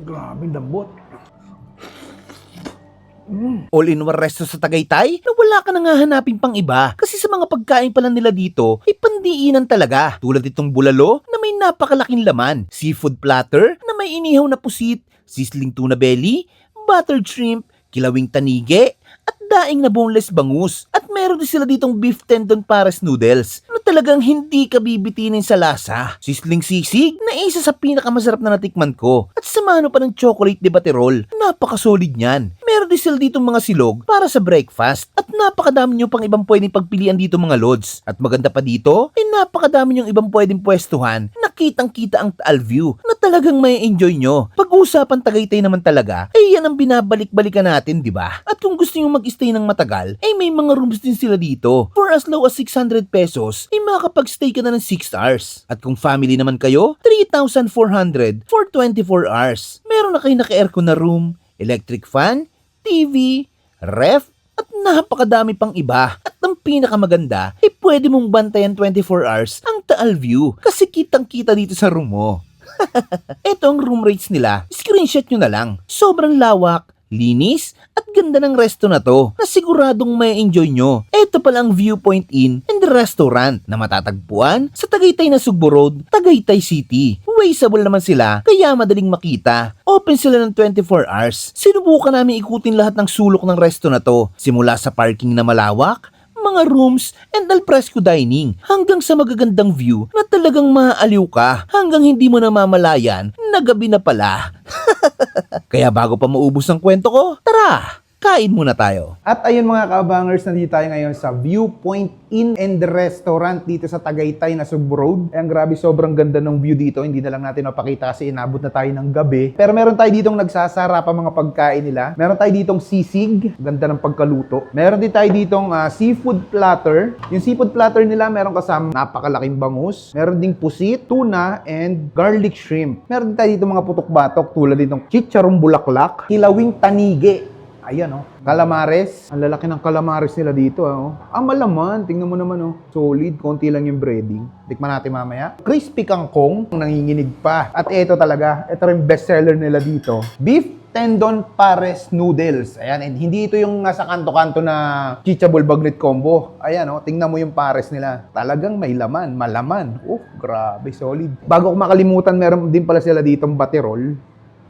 Grabe, lambot. All-in-one resto sa Tagaytay na wala ka nang hahanapin pang iba kasi sa mga pagkain pala nila dito ay pandiinan talaga. Tulad itong bulalo na may napakalaking laman, seafood platter na may inihaw na pusit, sizzling tuna belly, buttered shrimp, kilawing tanige, at daing na boneless bangus. At meron din sila ditong beef tendon pares noodles talagang hindi ka bibitinin sa lasa. Sizzling sisig na isa sa pinakamasarap na natikman ko. At samahan mo pa ng chocolate de baterol. Napakasolid niyan. Meron din sila ditong mga silog para sa breakfast. At napakadami nyo pang ibang pwedeng pagpilian dito mga lods. At maganda pa dito, ay napakadami nyong ibang pwedeng pwestuhan na kitang kita ang Taal View na talagang may enjoy nyo. Pag-uusapan Tagaytay naman talaga, ay yan ang binabalik-balikan natin, di ba? At kung gusto nyo mag-stay ng matagal, ay may mga rooms din sila dito. For as low as 600 pesos, ay makakapag-stay ka na ng 6 hours. At kung family naman kayo, 3,400 for 24 hours. Meron na kayo naka-aircon na room, electric fan, TV, ref, at napakadami pang iba. At ang pinakamaganda, ay pwede mong bantayan 24 hours ang Taal View kasi kitang-kita dito sa room mo. Ito ang room rates nila. Screenshot nyo na lang. Sobrang lawak, linis, at ganda ng resto na to na siguradong may enjoy nyo. Ito pala ang Viewpoint Inn and Restaurant na matatagpuan sa Tagaytay na Sugbo Road, Tagaytay City. Wasteable naman sila kaya madaling makita. Open sila ng 24 hours. Sinubukan namin ikutin lahat ng sulok ng resto na to. Simula sa parking na malawak, mga rooms, and alfresco dining hanggang sa magagandang view na talagang maaaliw ka hanggang hindi mo namamalayan na gabi na pala. Kaya bago pa maubos ang kwento ko, tara, kain muna tayo. At ayun mga kaabangers, nandito tayo ngayon sa Viewpoint Inn and Restaurant dito sa Tagaytay na Sugbo Road. Ayan, grabe, sobrang ganda ng view dito. Hindi na lang natin mapakita kasi inabot na tayo ng gabi. Pero meron tayo ditong nagsasara pa mga pagkain nila. Meron tayo ditong sisig, ganda ng pagkaluto. Meron din tayo ditong ah, seafood platter. Yung seafood platter nila, meron kasama napakalaking bangus. Meron ding pusit, tuna, and garlic shrimp. Meron din tayo dito mga putok-batok tulad ditong chicharong bulaklak, kilawing tanige, Ayan oh. Calamares. Ang lalaki ng calamares nila dito oh. Ang malaman. Tingnan mo naman oh. Solid. Konti lang yung breading. Tikman natin mamaya. Crispy kangkong. Nanginginig pa. At ito talaga. Ito rin bestseller nila dito. Beef tendon pares noodles. Ayan, and hindi ito yung nasa kanto-kanto na chichabol bagnet combo. Ayan, oh, tingnan mo yung pares nila. Talagang may laman, malaman. Oh, grabe, solid. Bago ko makalimutan, meron din pala sila ditong baterol.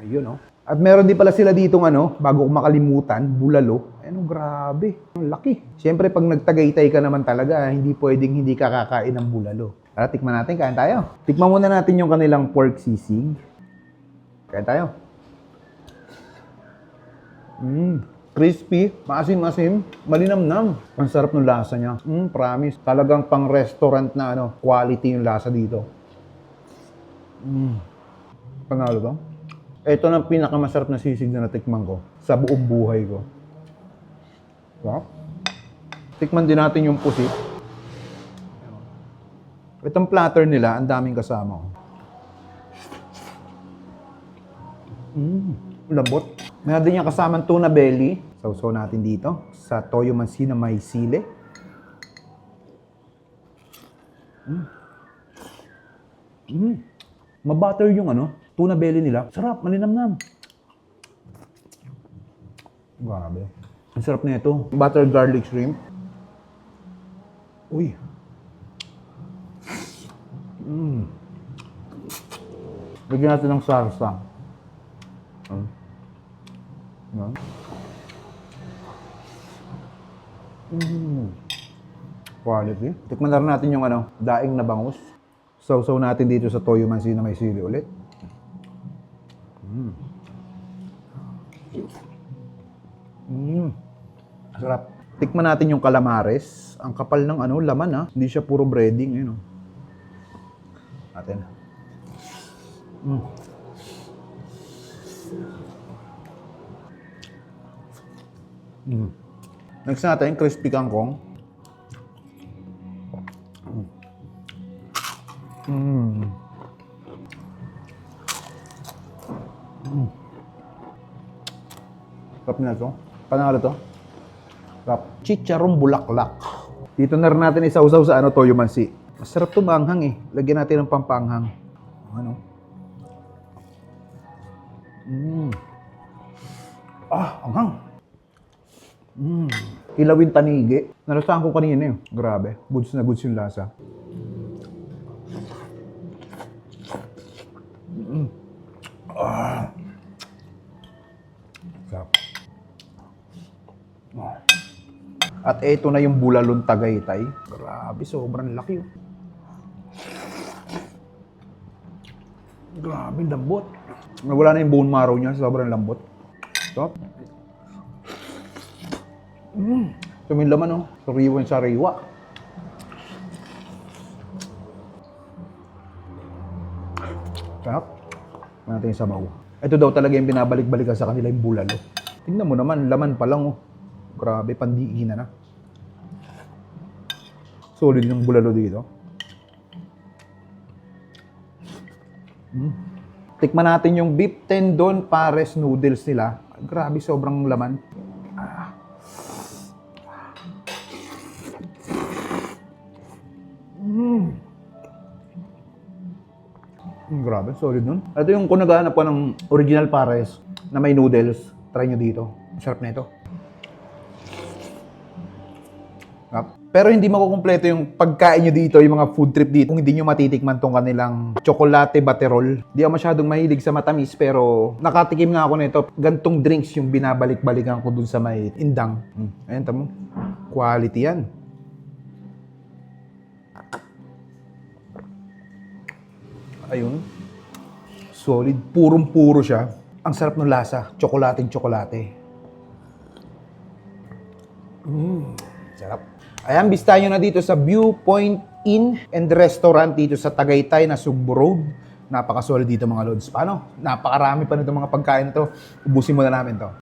Ayun, oh. At meron din pala sila ditong ano, bago ko makalimutan, bulalo. Ano, grabe. Ang laki. Siyempre, pag nagtagaytay ka naman talaga, hindi pwedeng hindi ka kakain ng bulalo. Tara, tikman natin. Kain tayo. Tikman muna natin yung kanilang pork sisig. Kain tayo. Mmm. Crispy, maasim-asim, malinamnam. Ang sarap ng lasa niya. Mm, promise. Talagang pang restaurant na ano, quality yung lasa dito. Mm. Panalo to? Ito na pinakamasarap na sisig na natikman ko sa buong buhay ko. Wow. Tikman din natin yung pusit. Itong platter nila, ang daming kasama. Mmm, lambot. Meron din yung kasamang tuna belly. Sausaw natin dito sa toyo mansi na may sile. Mm. Mm. Mabutter yung ano, tuna belly nila. Sarap, malinamnam. Grabe. Ang sarap na ito. Butter garlic shrimp. Uy. Mm. Lagyan natin ng sarsa. Mm. Yan. Mm. Quality. Tikman na natin yung ano, daing na bangus. Sausaw natin dito sa toyo mansi na may sili ulit. Mm. Mm. Sarap. Tikman natin yung calamares. Ang kapal ng ano, laman ha. Hindi siya puro breading. Yun, oh. Atin. Mm. Mm. Next natin, crispy kangkong. Mm. Mm. Sarap na ito. Panalo to. Sarap. Chicharong bulaklak. Dito na rin natin isausaw sa ano, toyo mansi. Masarap to maanghang eh. Lagyan natin ng pampanghang. Ano? Mm. Ah, anghang. Mm. Kilawin tanigi. Nalasahan ko kanina yun. Grabe. Goods na goods yung lasa. Mm. Ah. At eto na yung bulalon tagaytay. Grabe, sobrang laki oh. Grabe, lambot. Wala na yung bone marrow niya, sobrang lambot. Stop. Mm. Ito yung laman, oh. Sariwa yung sariwa. Sarap. Natin yung sabaw. Ito daw talaga yung binabalik-balikan sa kanila yung bulalo. Tingnan mo naman, laman pa lang, oh. Grabe, pandiinan na. Solid yung bulalo dito. Mm. Tikman natin yung beef tendon pares noodles nila. Grabe, sobrang laman. Mm, grabe, solid nun. Ito yung kung naghahanap ko ng original pares na may noodles, try nyo dito. Sarap na ito. Pero hindi makukumpleto yung pagkain nyo dito, yung mga food trip dito, kung hindi nyo matitikman tong kanilang chocolate baterol. Di ako masyadong mahilig sa matamis, pero nakatikim nga ako nito. Gantong drinks yung binabalik-balikan ko dun sa may indang. Mm. Ayan, tamo. Quality yan. Ayun. Solid. Purong-puro siya. Ang sarap ng lasa. Tsokolating-tsokolate. Mm. Sarap. Ayan, bistahan nyo na dito sa Viewpoint Inn and Restaurant dito sa Tagaytay na Sugbo Road. Napaka-solid dito mga lods. Paano? Napakarami pa nito mga pagkain to. Ubusin mo na namin to.